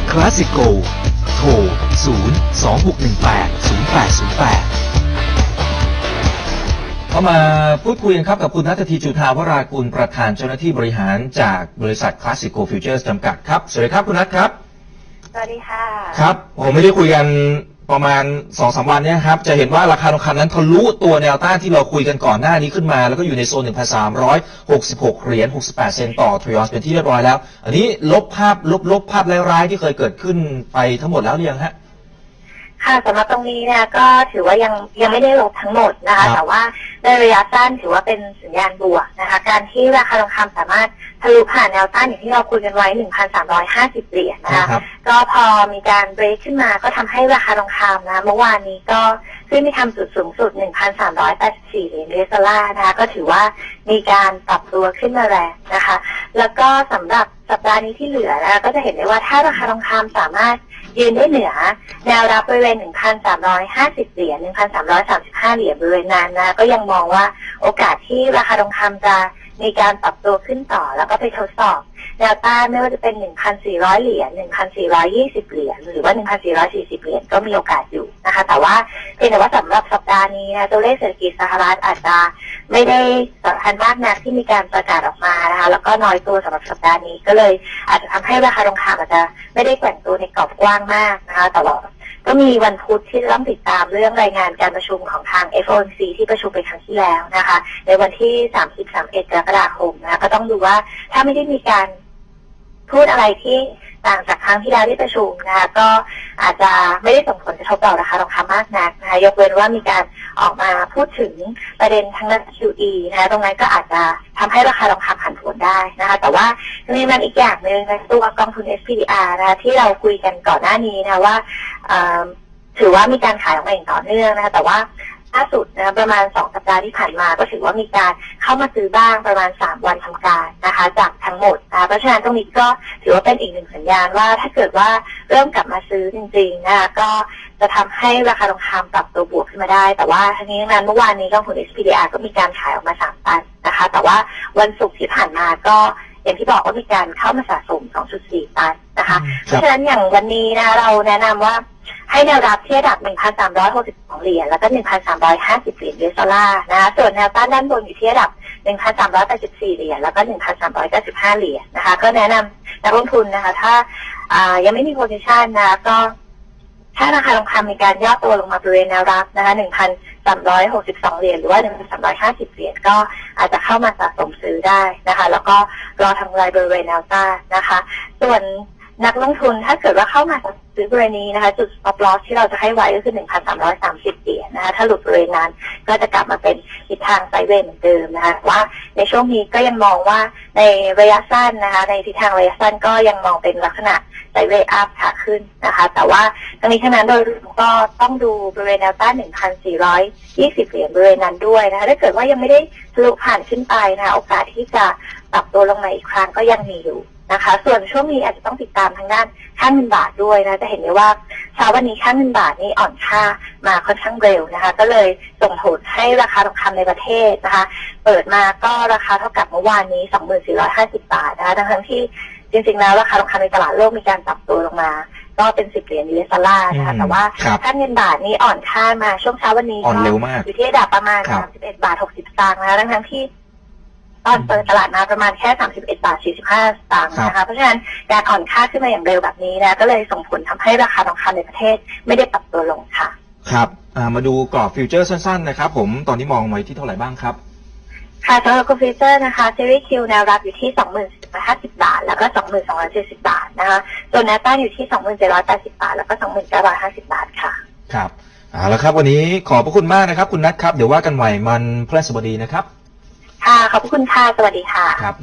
กับคลาสสิโกโทร 0 2 6 1 8 0 8 0 8เข้ามาพูดคุยกันครับกับคุณนัททีจุธาวรากุลประธานเจ้าหน้าที่บริหารจากบริษัท Classico Futures จำกัดครับ สวัสดีครับคุณนัทครับ สวัสดีค่ะ ครับผมไม่ได้คุยกัน ประมาณ2อสวันเนี้ครับจะเห็นว่าราคาทองคำนั้นทะลุตัวแนวต้านที่เราคุยกันก่อนหน้านี้ขึ้นมา แล้วก็อยู่ในโซน 1,366 เหรียญ 68 เซนต์ต่อทริออนเป็นที่เรียบร้อยแล้ว อันนี้ลบภาพลบลบภาพร้ายๆที่เคยเกิดขึ้นไปทั้งหมดแล้วหรือยังฮะ ค่ะสำหรับตรงนี้เนี่ยก็ถือว่ายังยังไม่ได้ลบทั้งหมดนะครัคะบแต่ว่าในระยะสั้นถือว่าเป็นสัญญาณบวกนะคะ การที่ราคาทองคำสามารถทะลุผ่านแนวต้านอย่างที่เราคุยกันไว้ 1,350 เหรียญนะคะครับก็พอมีการเบรกขึ้นมาก็ทำให้ราคาทองคำนะ เมื่อวานนี้ก็ขึ้นไปทำจุดสูงสุด 1,384 เหรียญเยสลาร์นะคะ ก็ถือว่ามีการปรับตัวขึ้นมาแรงนะคะ แล้วก็สำหรับสัปดาห์นี้ที่เหลือนะคะก็จะเห็นได้ว่าถ้าราคาทองคำสามารถ ยืนได้เหนือ แนวรับบริเวณ 1,350 เหรียญ 1,335 เหรียญบริเวณนั้นนะ ก็ยังมองว่าโอกาสที่ราคาทองคำจะ มีการปรับตัวขึ้นต่อแล้วก็ไปทดสอบแนวต้านไม่ว่าจะเป็น 1,400 เหรียญ 1,420 เหรียญ หรือว่า 1,440 เหรียญก็มีโอกาสอยู่นะคะ แต่ว่าเพียงแต่ว่าสำหรับสัปดาห์นี้นะตัวเลขเศรษฐกิจสหรัฐอาจจะไม่ได้สำคัญมากนักที่มีการประกาศออกมานะคะ แล้วก็น้อยตัวสำหรับสัปดาห์นี้ก็เลยอาจจะทำให้ราคาทองคำอาจจะไม่ได้แกว่งตัวในกรอบกว้างมากนะคะ แต่ว่า ก็มีวันพุธที่จะต้องติดตามเรื่องรายงานการประชุมของทาง FOMC ที่ประชุมไปครั้งที่แล้วนะคะ ในวันที่ 30-31กรกฎาคมนะก็ต้องดูว่าถ้าไม่ได้มีการ พูดอะไรที่ต่างจากครั้งที่แล้วที่ประชุมนะคะก็อาจจะไม่ได้ส่งผลกระทบต่อราคาทองคำมากนักนะคะยกเว้นว่ามีการออกมาพูดถึงประเด็นทางด้าน QE นะคะตรงนั้นก็อาจจะทำให้ราคาทองคำผันผวนได้นะคะแต่ว่าทั้งนี้นั้นอีกอย่างหนึ่งในตัวกองทุน SPDR นะคะที่เราคุยกันก่อนหน้านี้นะว่าถือว่ามีการขายออกมาอย่างต่อเนื่องนะคะแต่ว่า ล่าสุดนะประมาณสองสัปดาห์ที่ผ่านมา ก็ถือว่ามีการเข้ามาซื้อบ้างประมาณสามวันทำการนะคะ จากทั้งหมดนะคะเพราะฉะนั้นตรงนี้ก็ถือว่าเป็นอีกหนึ่งสัญญาณว่าถ้าเกิดว่าเริ่มกลับมาซื้อจริงๆนะคะก็จะทำให้ราคาทองคำปรับตัวบวกขึ้นมาได้ แต่ว่าทั้งนี้ทั้งนั้นเมื่อวานนี้กองทุน SPDR ก็มีการขายออกมาสามตันนะคะ แต่ว่าวันศุกร์ที่ผ่านมาก็อย่างที่บอกว่ามีการเข้ามาสะสม 2.4 ตันนะคะ เพราะฉะนั้นอย่างวันนี้นะเราแนะนำว่า ให้แนวรับที่ระดับ 1,362 เหรียญ แล้วก็ 1,350 เหรียญยูเอสดอลลาร์นะคะ ส่วนแนวต้านด้านบนอยู่ที่ระดับ 1,384 เหรียญ แล้วก็ 1,395 เหรียญนะคะ ก็แนะนำนักลงทุนนะคะ ถ้าอ่ายังไม่มีโพซิชันนะคะก็ถ้าราคาทองคำมีการย่อตัวลงมาบริเวณแนวรับนะคะ 1,362 เหรียญ หรือว่า 1,350 เหรียญ ก็อาจจะเข้ามาสะสมซื้อได้นะคะ แล้วก็รอทำลายบริเวณแนวต้านนะคะ ส่วน นักลงทุนถ้าเกิดว่าเข้ามาซื้อบริเวณนี้นะคะ จุด stop loss ที่เราจะให้ไว้ก็คือ 1,330 เหรียญนะคะถ้าหลุดบริเวณนั้นก็จะกลับมาเป็นทิศทางไซเวย์เหมือนเดิมนะคะว่าในช่วงนี้ก็ยังมองว่าในระยะสั้นนะคะ ในทิศทางระยะสั้นก็ยังมองเป็นลักษณะไซเวย์อัพขาขึ้นนะคะ แต่ว่าทั้งนี้ทั้งนั้นโดยรวมก็ต้องดูบริเวณแนวต้าน 1,420 เหรียญบริเวณนั้นด้วยนะคะถ้าเกิดว่ายังไม่ได้ทะลุผ่านขึ้นไปนะคะโอกาสที่จะปรับตัวลงมาอีกครั้งก็ยังมีอยู่ นะคะ ส่วนช่วงนี้อาจจะต้องติดตามทางด้านค่าเงินบาทด้วยนะ จะเห็นได้ว่าเช้าวันนี้ค่าเงินบาทนี่อ่อนค่ามาค่อนข้างเร็วนะคะ ก็เลยส่งผลให้ราคาทองคำในประเทศนะคะ เปิดมาก็ราคาเท่ากับเมื่อวานนี้ 2450 บาทนะคะทั้งๆที่จริงๆแล้วราคาทองคำในตลาดโลกมีการปรับตัวลงมา ก็เป็น10เหรียญยูเอสดอลลาร์นะคะอืมแต่ว่าครับค่าเงินบาทนี้อ่อนค่ามาช่วงเช้าวันนี้อ่อนก็เร็วมากอยู่ที่ระดับประมาณครับ31บาท60สตางค์นะคะทั้งๆที่ต อนเปิดตลาดมาประมาณแค่ 31 บาท 45 สตางค์นะคะ เพราะฉะนั้นการอ่อนค่าขึ้นมาอย่างเร็วแบบนี้นะก็เลยส่งผลทำให้ราคาทองคำในประเทศไม่ได้ปรับตัวลงค่ะ ครับอ่ามาดูกรอบฟิวเจอร์สั้นๆนะครับผมตอนนี้มองไว้ที่เท่าไหร่บ้างครับค่ะสำหรับคอมพิวเตอร์นะคะซีรีส์คิวแนวรับอยู่ที่2450 บาท แล้วก็ 2270 บาทนะคะส่วนแนวต้านอยู่ที่ 2780 บาท แล้วก็ 2950 บาทค่ะ ครับเอาละครับ วันนี้ขอบพระคุณมากนะครับ คุณนัทครับ เดี๋ยวว่ากันใหม่มันพฤหัสบดีนะครับ ค่ะ ขอบคุณค่ะ สวัสดีค่ะ ครับ